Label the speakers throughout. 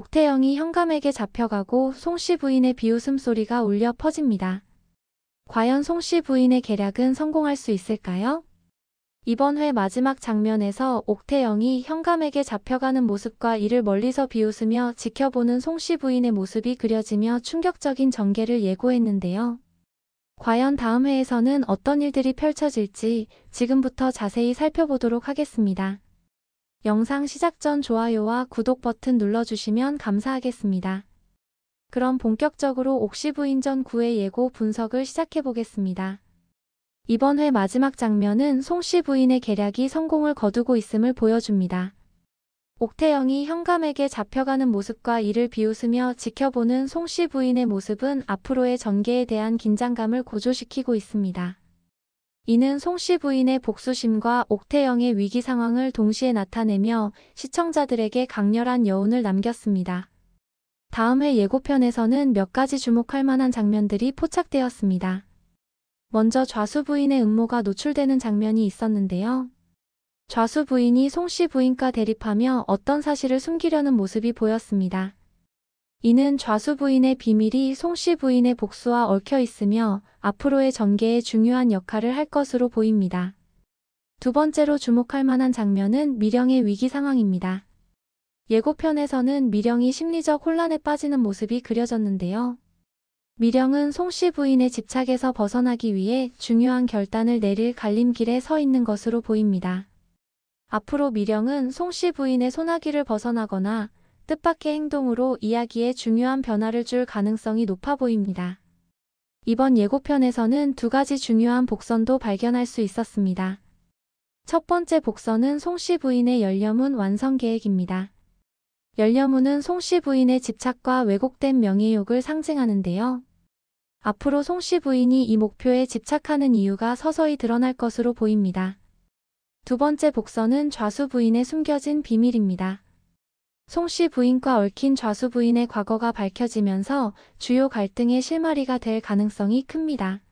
Speaker 1: 옥태영이 현감에게 잡혀가고 송씨 부인의 비웃음 소리가 울려 퍼집니다. 과연 송씨 부인의 계략은 성공할 수 있을까요? 이번 회 마지막 장면에서 옥태영이 현감에게 잡혀가는 모습과 이를 멀리서 비웃으며 지켜보는 송씨 부인의 모습이 그려지며 충격적인 전개를 예고했는데요. 과연 다음 회에서는 어떤 일들이 펼쳐질지 지금부터 자세히 살펴보도록 하겠습니다. 영상 시작 전 좋아요와 구독 버튼 눌러주시면 감사하겠습니다. 그럼 본격적으로 옥시 부인전 9회 예고 분석을 시작해보겠습니다. 이번 회 마지막 장면은 송씨 부인의 계략이 성공을 거두고 있음을 보여줍니다. 옥태영이 현감에게 잡혀가는 모습과 이를 비웃으며 지켜보는 송씨 부인의 모습은 앞으로의 전개에 대한 긴장감을 고조시키고 있습니다. 이는 송씨 부인의 복수심과 옥태영의 위기 상황을 동시에 나타내며 시청자들에게 강렬한 여운을 남겼습니다. 다음 회 예고편에서는 몇 가지 주목할 만한 장면들이 포착되었습니다. 먼저 좌수 부인의 음모가 노출되는 장면이 있었는데요. 좌수 부인이 송씨 부인과 대립하며 어떤 사실을 숨기려는 모습이 보였습니다. 이는 좌수 부인의 비밀이 송씨 부인의 복수와 얽혀 있으며 앞으로의 전개에 중요한 역할을 할 것으로 보입니다. 두 번째로 주목할 만한 장면은 미령의 위기 상황입니다. 예고편에서는 미령이 심리적 혼란에 빠지는 모습이 그려졌는데요. 미령은 송씨 부인의 집착에서 벗어나기 위해 중요한 결단을 내릴 갈림길에 서 있는 것으로 보입니다. 앞으로 미령은 송씨 부인의 소나기를 벗어나거나 뜻밖의 행동으로 이야기에 중요한 변화를 줄 가능성이 높아 보입니다. 이번 예고편에서는 두 가지 중요한 복선도 발견할 수 있었습니다. 첫 번째 복선은 송씨 부인의 열려문 완성 계획입니다. 열려문은 송씨 부인의 집착과 왜곡된 명예욕을 상징하는데요. 앞으로 송씨 부인이 이 목표에 집착하는 이유가 서서히 드러날 것으로 보입니다. 두 번째 복선은 좌수 부인의 숨겨진 비밀입니다. 송씨 부인과 얽힌 좌수 부인의 과거가 밝혀지면서 주요 갈등의 실마리가 될 가능성이 큽니다.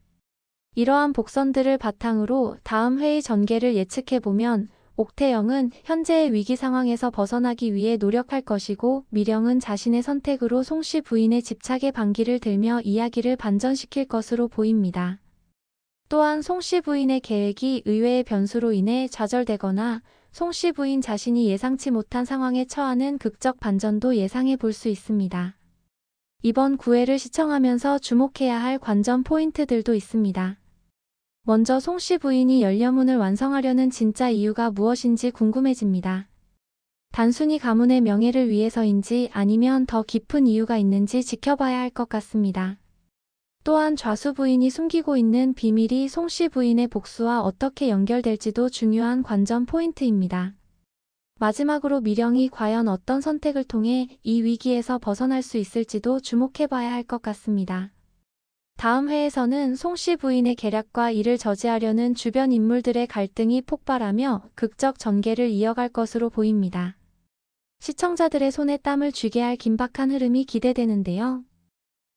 Speaker 1: 이러한 복선들을 바탕으로 다음 회의 전개를 예측해보면 옥태영은 현재의 위기 상황에서 벗어나기 위해 노력할 것이고 미령은 자신의 선택으로 송씨 부인의 집착에 반기를 들며 이야기를 반전시킬 것으로 보입니다. 또한 송씨 부인의 계획이 의외의 변수로 인해 좌절되거나 송씨 부인 자신이 예상치 못한 상황에 처하는 극적 반전도 예상해 볼 수 있습니다. 이번 9회를 시청하면서 주목해야 할 관전 포인트들도 있습니다. 먼저 송씨 부인이 열려문을 완성하려는 진짜 이유가 무엇인지 궁금해집니다. 단순히 가문의 명예를 위해서인지 아니면 더 깊은 이유가 있는지 지켜봐야 할 것 같습니다. 또한 좌수 부인이 숨기고 있는 비밀이 송씨 부인의 복수와 어떻게 연결될지도 중요한 관전 포인트입니다. 마지막으로 미령이 과연 어떤 선택을 통해 이 위기에서 벗어날 수 있을지도 주목해봐야 할 것 같습니다. 다음 회에서는 송씨 부인의 계략과 이를 저지하려는 주변 인물들의 갈등이 폭발하며 극적 전개를 이어갈 것으로 보입니다. 시청자들의 손에 땀을 쥐게 할 긴박한 흐름이 기대되는데요.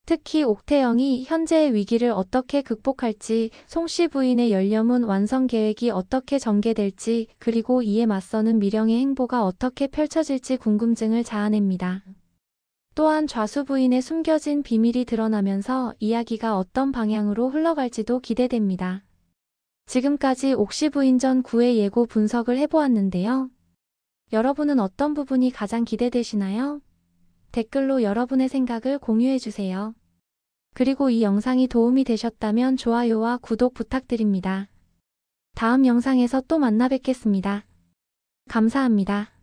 Speaker 1: 특히 옥태영이 현재의 위기를 어떻게 극복할지, 송씨 부인의 열려문 완성 계획이 어떻게 전개될지, 그리고 이에 맞서는 미령의 행보가 어떻게 펼쳐질지 궁금증을 자아냅니다. 또한 좌수 부인의 숨겨진 비밀이 드러나면서 이야기가 어떤 방향으로 흘러갈지도 기대됩니다. 지금까지 옥시 부인 전 9회 예고 분석을 해보았는데요. 여러분은 어떤 부분이 가장 기대되시나요? 댓글로 여러분의 생각을 공유해주세요. 그리고 이 영상이 도움이 되셨다면 좋아요와 구독 부탁드립니다. 다음 영상에서 또 만나 뵙겠습니다. 감사합니다.